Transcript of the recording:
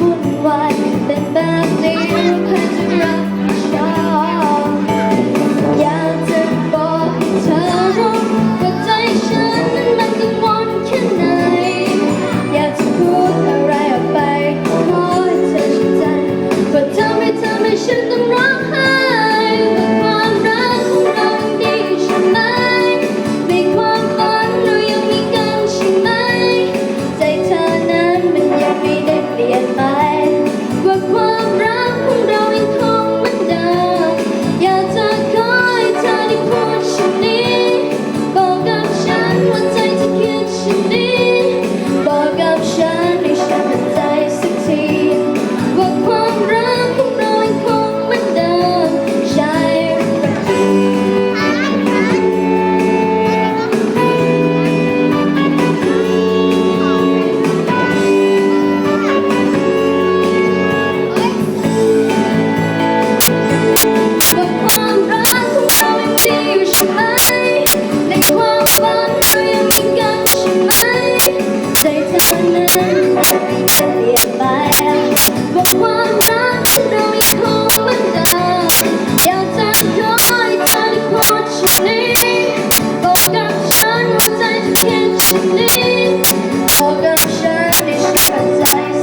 วุ่นวายเป็นแบบนี้รู้พื่อจะรัก You. กันใช่ไหม ใจเธอเนไม่เเปลี่ยนไปบอกควารักเราอยู่เหมือนเดิมอยากจะขอให้เธอได้โปรดช่นี้บอกกับฉันว่าใจเธอเพียงเช่นนี้บอกกับฉันให้ฉันเข้าใจ